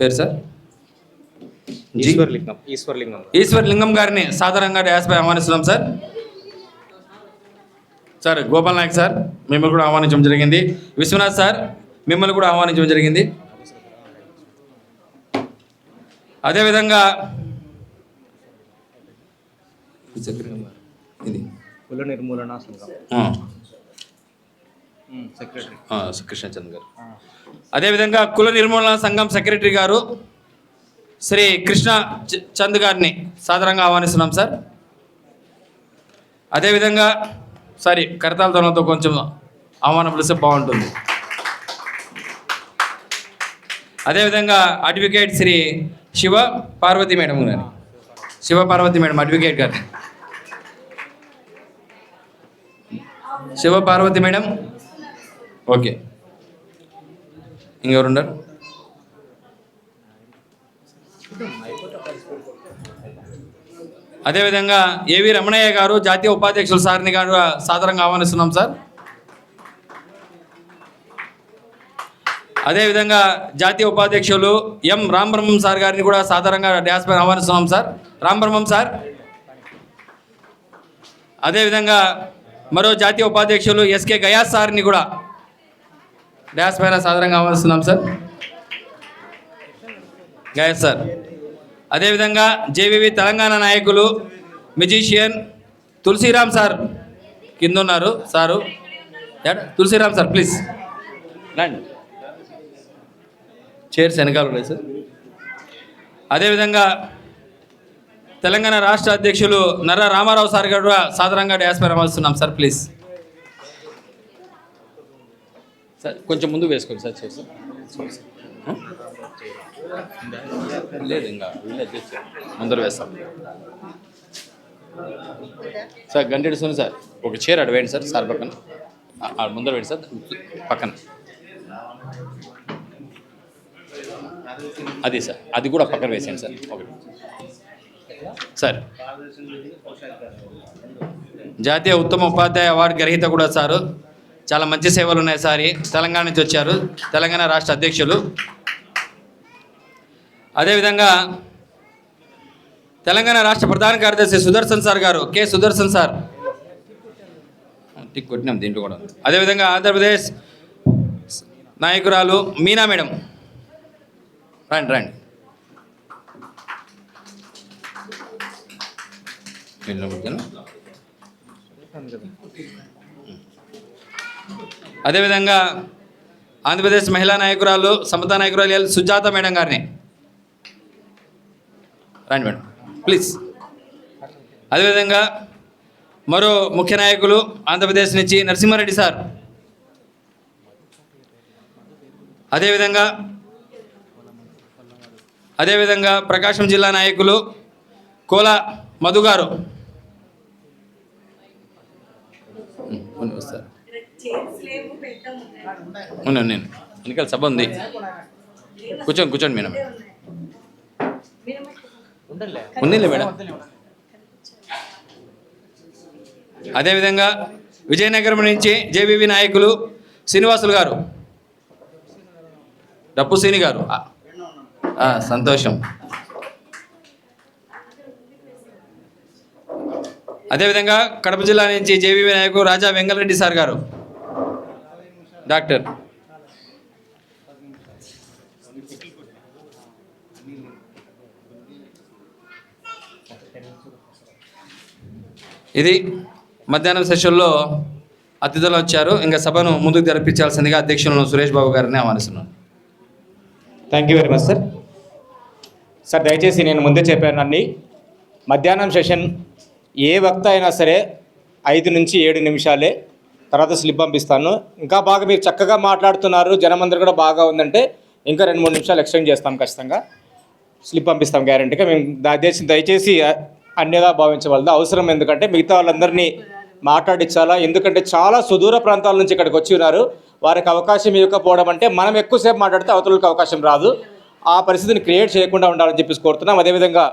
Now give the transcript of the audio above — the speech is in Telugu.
పేరు సార్? ఈశ్వర్లింగం ఈశ్వర్లింగం. ఈశ్వర్ లింగం గారిని సాధారణంగా డ్యాస్పై ఆహ్వానిస్తున్నాం sir. Sir Gopal Nayak sir మిమ్మల్ని కూడా ఆహ్వానించడం జరిగింది. విశ్వనాథ్ సార్ మిమ్మల్ని కూడా ఆహ్వానించడం జరిగింది. అదేవిధంగా ఇది. కుల నిర్మూలన సంఘం. కృష్ణచంద్ గారు. అదేవిధంగా కుల నిర్మూలన సంఘం సెక్రటరీ గారు శ్రీ కృష్ణ చంద్ గారిని సాధారణంగా ఆహ్వానిస్తున్నాం సార్. అదేవిధంగా సారీ కరతాల తోనతో కొంచెం ఆహ్వానం పిలిస్తే బాగుంటుంది. అదేవిధంగా అడ్వకేట్ శ్రీ శివ పార్వతి మేడం గారు. శివ పార్వతి మేడం అడ్వకేట్ గారు. Shiva Parvati madam okay. ఇంకెవరున్నారు? అదేవిధంగా ఏవి రమణయ్య గారు జాతీయ ఉపాధ్యక్షులు సార్ని గారు సాధారణంగా ఆహ్వానిస్తున్నాం సార్. అదేవిధంగా జాతీయ ఉపాధ్యక్షులు ఎం రామబ్రహ్మం సార్ గారిని కూడా సాధారణంగా డ్యాస్ పైన ఆహ్వానిస్తున్నాం సార్. రామబ్రహ్మం సార్. అదేవిధంగా మరో జాతీయ ఉపాధ్యక్షులు ఎస్కే గయాస్ సార్ని కూడా డ్యాస్ పైన సాధారణంగా ఆహ్వానిస్తున్నాం సార్ గయాస్ సార్ అదేవిధంగా జేవీవి తెలంగాణ నాయకులు మ్యూజిషియన్ తులసిరామ్ సార్ కింద ఉన్నారు సారు ఏడ? తులసిరామ్ సార్ ప్లీజ్ రండి చైర్స్ వెనకాల ఉన్నాయి సార్ అదేవిధంగా తెలంగాణ రాష్ట్ర అధ్యక్షులు నర్ర రామారావు సార్ గారు సాధారణంగా డ్యాస్ పైన సార్ ప్లీజ్ సార్ కొంచెం ముందు వేసుకోండి సార్ చూసి. లేదు ఇంకా వీళ్ళే తెచ్చారు. ముందర వేస్తాం. సార్ గంటెడు సోని సార్ ఒక చైర్ అటు వేయండి సార్ సార్ పక్కన. ఆ- ముందర వేయండి సార్ పక్కన. అది సార్ అది కూడా పక్కన వేసేయండి సార్ ఒకటి సార్. జాతీయ ఉత్తమ ఉపాధ్యాయ అవార్డు గ్రహీత కూడా సారు. చాలా మంచి సేవలు ఉన్నాయి సార్. తెలంగాణ నుంచి వచ్చారు. తెలంగాణ రాష్ట్ర అధ్యక్షులు. అదేవిధంగా తెలంగాణ రాష్ట్ర ప్రధాన కార్యదర్శి సుదర్శన్ సార్ గారు కె సుదర్శన్ సార్. టిక్ కొట్టినాం దీంట్లో కూడా. అదేవిధంగా ఆంధ్రప్రదేశ్ నాయకురాలు మీనా మేడం. రండి రండి. వీళ్ళు అదేవిధంగా ఆంధ్రప్రదేశ్ మహిళా నాయకురాలు సమతా నాయకురాలు సుజాత మేడం గారిని. రాండి మేడం. ప్లీజ్. అదేవిధంగా మరో ముఖ్య నాయకులు ఆంధ్రప్రదేశ్ నుంచి నరసింహారెడ్డి సార్. అదేవిధంగా అదేవిధంగా ప్రకాశం జిల్లా నాయకులు కోల మధు గారు. వస్తారు. ఉన్నాను నేను వెనకాల సభ ఉంది. కూర్చోండి కూర్చోండి మేడం. ఉందిలే. మేడం. అదేవిధంగా విజయనగరం నుంచి జేబీవి నాయకులు శ్రీనివాసులు గారు. డప్పు శ్రీని గారు. సంతోషం. అదేవిధంగా కడప జిల్లా నుంచి జేబీవి నాయకులు రాజా వెంగళరెడ్డి సార్ గారు. డాక్టర్. ఇది మధ్యాహ్నం సెషన్లో అతిథులు వచ్చారు. ఇంకా సభను ముందుకు జరిపించాల్సిందిగా అధ్యక్షులను సురేష్ బాబు గారిని ఆహ్వానిస్తున్నాను thank you very much sir sir దయచేసి నేను ముందే చెప్పాను అన్ని. మధ్యాహ్నం సెషన్ ఏ వక్త అయినా సరే ఐదు నుంచి ఏడు నిమిషాలే తర్వాత స్లిప్ పంపిస్తాను. ఇంకా బాగా మీరు చక్కగా మాట్లాడుతున్నారు. జనమందరూ కూడా బాగా ఉందంటే ఇంకా రెండు మూడు నిమిషాలు ఎక్స్టెండ్ చేస్తాం ఖచ్చితంగా. స్లిప్ పంపిస్తాం గ్యారంటీగా. మేము దయచేసి దయచేసి అన్యగా భావించవలదు. అవసరం ఎందుకంటే మిగతా వాళ్ళందరినీ మాట్లాడించాలా? ఎందుకంటే చాలా సుదూర ప్రాంతాల నుంచి ఇక్కడికి వచ్చి ఉన్నారు. వారికి అవకాశం ఇవ్వకపోవడం అంటే మనం ఎక్కువసేపు మాట్లాడితే అవతలకు అవకాశం రాదు. ఆ పరిస్థితిని క్రియేట్ చేయకుండా ఉండాలని చెప్పేసి కోరుతున్నాం. అదేవిధంగా